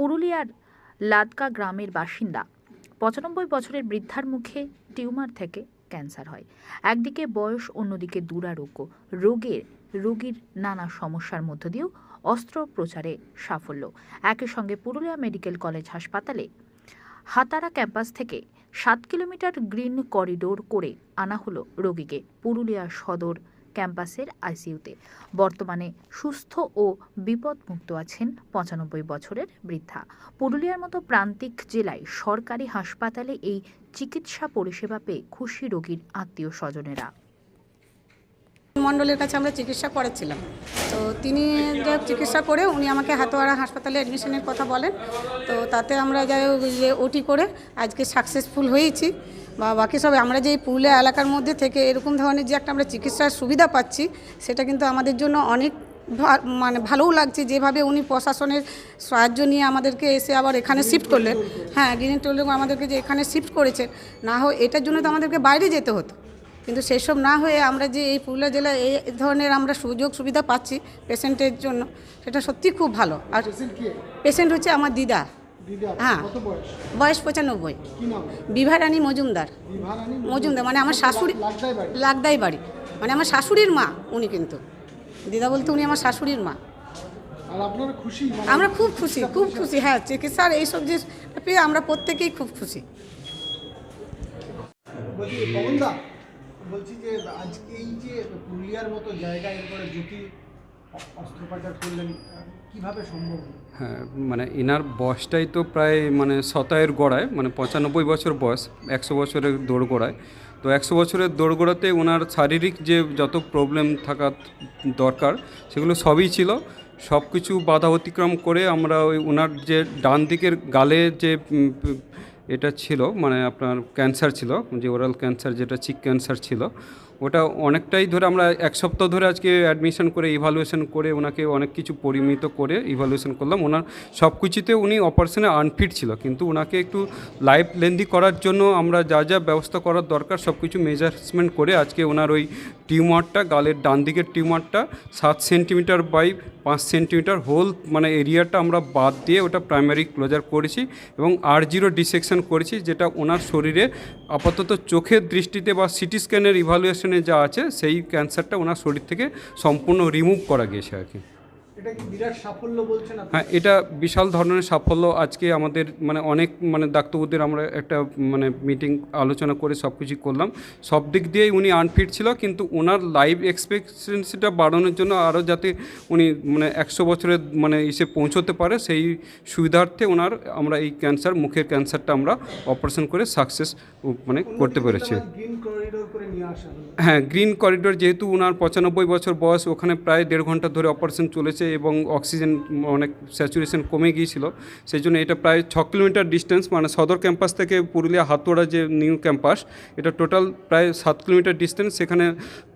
পুরুলিয়ার লাদকা গ্রামের বাসিন্দা। পঁচানব্বই বছরের বৃদ্ধার মুখে টিউমার থেকে ক্যান্সার হয়। একদিকে বয়স, অন্যদিকে দুরারোগ্য। রোগের রোগীর নানা সমস্যার মধ্য দিয়েও অস্ত্রোপচারে সাফল্য। একই সঙ্গে পুরুলিয়া মেডিকেল কলেজ হাসপাতালে হাতারা ক্যাম্পাস থেকে সাত কিলোমিটার গ্রিন করিডোর করে আনা হলো রোগীকে। পুরুলিয়া সদর ক্যাম্পাসের আইসিইউতে। বর্তমানে সুস্থ ও বিপদমুক্ত আছেন পঁচানব্বই বছরের বৃদ্ধা। পুরুলিয়ার মতো প্রান্তিক জেলায় সরকারি হাসপাতালে এই চিকিৎসা পরিষেবা পেয়ে খুশি রোগীর আত্মীয় স্বজনেরা মণ্ডলের কাছে আমরা চিকিৎসা করেছিলাম। তো তিনি যে চিকিৎসা করে উনি আমাকে হাতোয়ারা হাসপাতালে অ্যাডমিশনের কথা বলেন। তো তাতে আমরা যাই যে ওটি করে আজকে সাকসেসফুল হয়েছি বা বাকি সব আমরা যে পুরুলিয়া এলাকার মধ্যে থেকে এরকম ধরনের যে একটা আমরা চিকিৎসার সুবিধা পাচ্ছি, সেটা কিন্তু আমাদের জন্য অনেক মানে ভালোও লাগছে। যেভাবে উনি প্রশাসনের সাহায্য নিয়ে আমাদেরকে এসে আবার এখানে শিফট করলেন। হ্যাঁ গ্রিন টোলে আমাদেরকে যে এখানে শিফট করেছে, না হয় এটার জন্য তো আমাদেরকে বাইরে যেতে হতো। কিন্তু সেসব না হয়ে আমরা যে এই পুরুলিয়া জেলায় এই ধরনের আমরা সুযোগ সুবিধা পাচ্ছি পেশেন্টের জন্য সেটা সত্যি খুব ভালো। আর পেশেন্ট হচ্ছে আমার দিদা। হ্যাঁ। বয়স? পঁচানব্বই। বিভারানী মজুমদার। মজুমদার মানে আমার শাশুড়ি লাগদাই বাড়ি। মানে আমার শাশুড়ির মা উনি কিন্তু। দিদা বলতে উনি আমার শাশুড়ির মা। মানে আমরা খুব খুশি খুব খুশি? হ্যাঁ চিকিৎসার এইসব যে পেয়ে আমরা প্রত্যেকেই খুব খুশি। বলছি যে আজকে এই যে পুরুলিয়ার মতো জায়গায় এরপরে জুটি অস্ত্রোপচার করলেন, কীভাবে সম্ভব হ্যাঁ মানে এনার বয়সটাই তো প্রায় মানে শতায়ের গোড়ায় মানে পঁচানব্বই বছর বয়স, একশো বছরের দৌড় গোড়ায় তো একশো বছরের দৌড় গোড়াতে ওনার শারীরিক যে যত প্রবলেম থাকা দরকার, সেগুলো সবই ছিল। সব কিছু বাধা অতিক্রম করে আমরা ওই ওনার যে ডান দিকের গালে যে এটা ছিল মানে আপনার ক্যান্সার ছিল যে ওরাল ক্যান্সার যেটা চিক ক্যান্সার ছিল ওটা অনেকটাই ধরে আমরা এক সপ্তাহ ধরে আজকে অ্যাডমিশন করে ইভালুয়েশন করে ওনাকে অনেক কিছু পরিমিত করে ইভালুয়েশন করলাম। ওনার সব কিছুতে উনি অপারেশনে আনফিট ছিল, কিন্তু ওনাকে একটু লাইফ লেন্দি করার জন্য আমরা যা যা ব্যবস্থা করার দরকার সব কিছু মেজারমেন্ট করে আজকে ওনার ওই টিউমারটা, গালের ডান দিকের টিউমারটা সাত সেন্টিমিটার বাই পাঁচ সেন্টিমিটার হোল মানে এরিয়াটা আমরা বাদ দিয়ে ওটা প্রাইমারি ক্লোজার করেছি এবং আর জিরো ডিসেকশন করেছি, যেটা ওনার শরীরে আপাতত চোখের দৃষ্টিতে বা সিটি স্ক্যানের ইভালুয়েশনে যা আছে সেই ক্যান্সারটা ওনার শরীর থেকে সম্পূর্ণ রিমুভ করা গিয়েছে আর কি। এটা কি বিরাট সাফল্য বলছেন হ্যাঁ এটা বিশাল ধরনের সাফল্য। আজকে আমাদের মানে অনেক মানে ডাক্তারবাবুদের আমরা একটা মানে মিটিং আলোচনা করে সব কিছু করলাম। সব দিক দিয়েই উনি আনফিট ছিল কিন্তু ওনার লাইফ এক্সপেক্টেন্সিটা বাড়ানোর জন্য আরও যাতে উনি মানে একশো বছরের মানে এসে পৌঁছতে পারে সেই সুবিধার্থে ওনার আমরা এই ক্যান্সার মুখের ক্যান্সারটা আমরা অপারেশন করে সাকসেস মানে করতে পেরেছি। হ্যাঁ গ্রিন করিডোর যেহেতু ওনার পঁচানব্বই বছর বয়স ওখানে প্রায় দেড় ঘণ্টা ধরে অপারেশন চলেছে। এবং অক্সিজেন অনেক স্যাচুরেশন কমে গিয়েছিল। সেই জন্য এটা প্রায় ছ কিলোমিটার ডিস্টেন্স মানে সদর ক্যাম্পাস থেকে পুরুলিয়া হাতোড়া যে নিউ ক্যাম্পাস, এটা টোটাল প্রায় সাত কিলোমিটার ডিস্টেন্স। সেখানে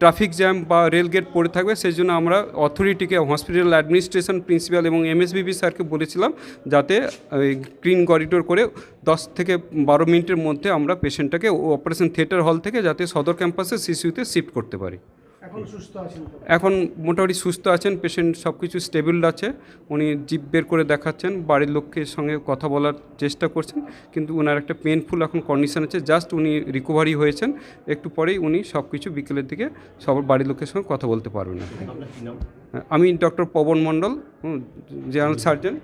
ট্রাফিক জ্যাম বা রেল গেট পড়ে থাকবে। সেই জন্য আমরা অথরিটিকে, হসপিটাল অ্যাডমিনিস্ট্রেশন প্রিন্সিপাল এবং এমএসবিবি স্যারকে বলেছিলাম যাতে গ্রিন করিডোর করে দশ থেকে বারো মিনিটের মধ্যে আমরা পেশেন্টটাকে অপারেশন থিয়েটার হল থেকে যাতে সদর ক্যাম্পাসে সিসিউতে শিফট করতে পারি। এখন মোটামুটি সুস্থ আছেন পেশেন্ট সব কিছু স্টেবল আছে। উনি জিপ বের করে দেখাচ্ছেন বাড়ির লোকের সঙ্গে কথা বলার চেষ্টা করছেন কিন্তু ওনার একটা পেনফুল এখন কন্ডিশন আছে। জাস্ট উনি রিকভারি হয়েছেন একটু পরেই উনি সব কিছু বিকেলের দিকে সব বাড়ির লোকের সঙ্গে কথা বলতে পারবেন। আমি doctor Pawan Mondal general surgeon